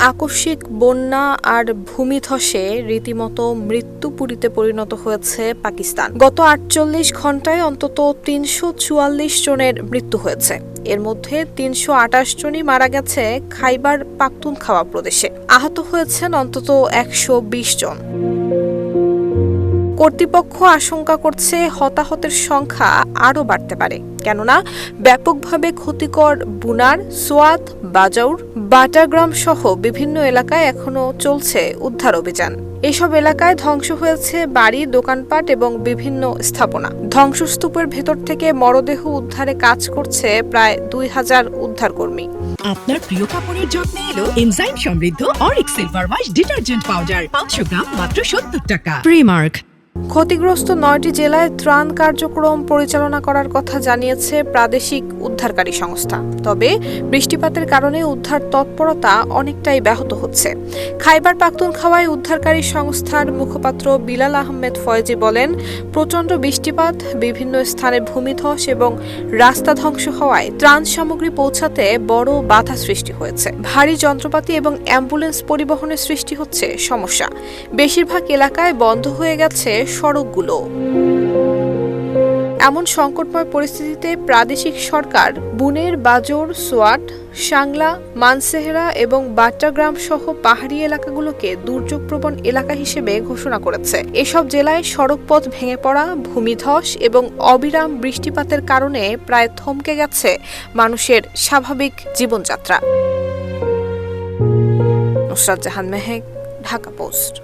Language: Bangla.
আকস্মিক বন্যা আর ভূমিধসে রীতিমতো মৃত্যুপুরীতে পরিণত হয়েছে পাকিস্তান। গত আটচল্লিশ ঘন্টায় অন্তত তিনশো চুয়াল্লিশ জনের মৃত্যু হয়েছে। এর মধ্যে তিনশো আটাশ জনই মারা গেছে খাইবার পাখতুনখাওয়া প্রদেশে। আহত হয়েছেন অন্তত একশো বিশ জন। কর্তৃপক্ষ আশঙ্কা করছে হতাহতের সংখ্যা আরও বাড়তে পারে। কেননা ব্যাপকভাবে ক্ষতিকর বুনার সোয়াত বাজাউর বাটাগ্রাম সহ বিভিন্ন এলাকায় এখনও চলছে উদ্ধার অভিযান। এসব এলাকায় ধ্বংস হয়েছে বাড়ি দোকানপাট এবং বিভিন্ন স্থাপনা। ধ্বংসস্তূপের ভেতর থেকে মরদেহ উদ্ধারে কাজ করছে প্রায় দুই হাজার উদ্ধারকর্মী। আপনার প্রিয় কাপড়ের যত্নে এলো এনজাইম সমৃদ্ধ Aurik silver wash detergent powder পাঁচশো গ্রাম মাত্র সত্তর টাকা। প্রিমার্ক ক্ষতিগ্রস্ত নয়টি জেলায় ত্রাণ কার্যক্রম পরিচালনা করার কথা জানিয়েছে প্রাদেশিক উদ্ধারকারী সংস্থা। তবে বৃষ্টিপাতের কারণে উদ্ধার তৎপরতা অনেকটাই ব্যাহত হচ্ছে। খাইবার পাখতুনখাওয়ায় উদ্ধারকারী সংস্থার মুখপাত্র বিলাল আহমেদ ফয়েজি বলেন, প্রচণ্ড বৃষ্টিপাত, বিভিন্ন স্থানে ভূমিধস এবং রাস্তা ধ্বংস হওয়ায় ত্রাণ সামগ্রী পৌঁছাতে বড় বাধা সৃষ্টি হয়েছে। ভারী যন্ত্রপাতি এবং অ্যাম্বুলেন্স পরিবহনের সৃষ্টি হচ্ছে সমস্যা। বেশিরভাগ এলাকায় বন্ধ হয়ে গেছে সড়কগুলো। এমন সংকটময় পরিস্থিতিতে প্রাদেশিক সরকার বুনের বাজর, সোয়াট, সাংলা, মানসেহরা এবং বাট্টাগ্রাম সহ পাহাড়ি এলাকাগুলোকে দুর্যোগপ্রবণ এলাকা হিসেবে ঘোষণা করেছে। এসব জেলায় সড়কপথ ভেঙে পড়া, ভূমিধস এবং অবিরাম বৃষ্টিপাতের কারণে প্রায় থমকে গেছে মানুষের স্বাভাবিক জীবনযাত্রা। নুসরাত জাহান মেহেক, ঢাকা পোস্ট।